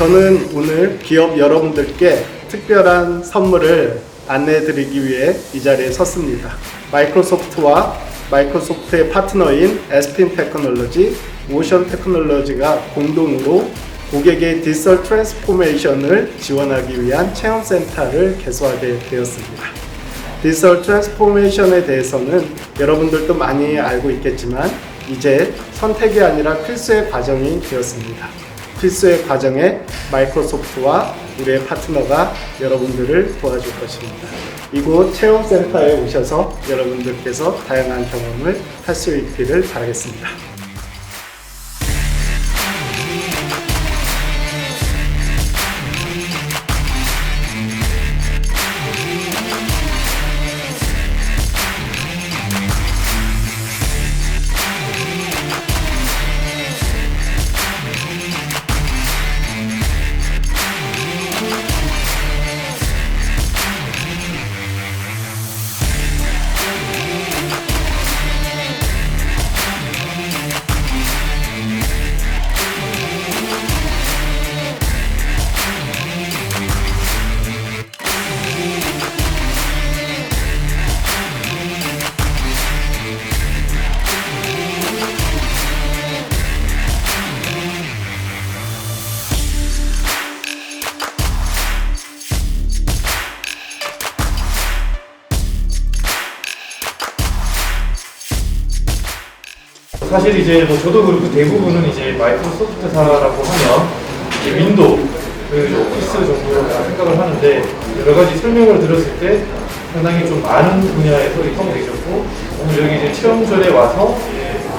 저는 오늘 기업 여러분들께 특별한 선물을 안내해 드리기 위해 이 자리에 섰습니다. 마이크로소프트와 마이크로소프트의 파트너인 에스핀 테크놀로지, 오션 테크놀로지가 공동으로 고객의 디지털 트랜스포메이션을 지원하기 위한 체험센터를 개소하게 되었습니다. 디지털 트랜스포메이션에 대해서는 여러분들도 많이 알고 있겠지만 이제 선택이 아니라 필수의 과정이 되었습니다. 필수의 과정에 마이크로소프트와 우리의 파트너가 여러분들을 도와줄 것입니다. 이곳 체험센터에 오셔서 여러분들께서 다양한 경험을 할 수 있기를 바라겠습니다. 사실 이제 뭐 저도 그렇고 대부분은 이제 마이크로소프트사라고 하면 이제 윈도우, 그 오피스 정도로 생각을 하는데 여러 가지 설명을 들었을 때 상당히 좀 많은 분야에서 입성되셨고 오늘 여기 이제 체험전에 와서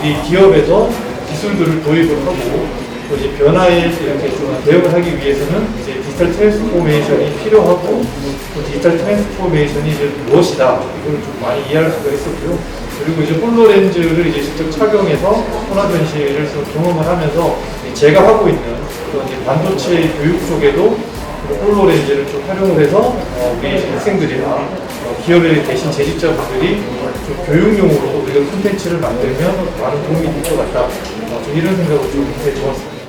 우리 기업에서 기술들을 도입을 하고 또 이제 변화에 이렇게 좀 대응을 하기 위해서는 이제 디지털 트랜스포메이션이 필요하고 또 디지털 트랜스포메이션이 이제 무엇이다 이걸 좀 많이 이해할 수가 있었고요. 그리고 이제 홀로렌즈를 이제 직접 착용해서 혼합 현실을 좀 경험을 하면서 제가 하고 있는 그런 이제 반도체 교육 쪽에도 그 홀로렌즈를 좀 활용을 해서 어, 우리 학생들이나 어, 기업의 대신 재직자분들이 좀 교육용으로 우리가 콘텐츠를 만들면 많은 도움이 될 것 같다. 어, 좀 이런 생각을 좀 해보았습니다.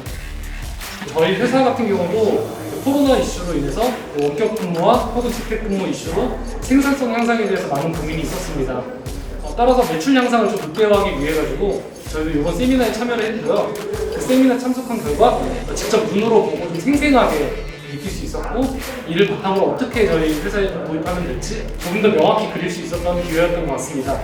저희 회사 같은 경우도 코로나 이슈로 인해서 원격 근무와 혹은 재택근무 이슈로 생산성 향상에 대해서 많은 고민이 있었습니다. 어, 따라서 매출 향상을 좀 늦게 하기 위해 가지고 저희도 이번 세미나에 참여를 했고요. 그 세미나 참석한 결과 어, 직접 눈으로 보고 좀 생생하게 느낄 수 있었고 이를 바탕으로 어떻게 저희 회사에 도입하면 될지 조금 더 명확히 그릴 수 있었던 기회였던 것 같습니다.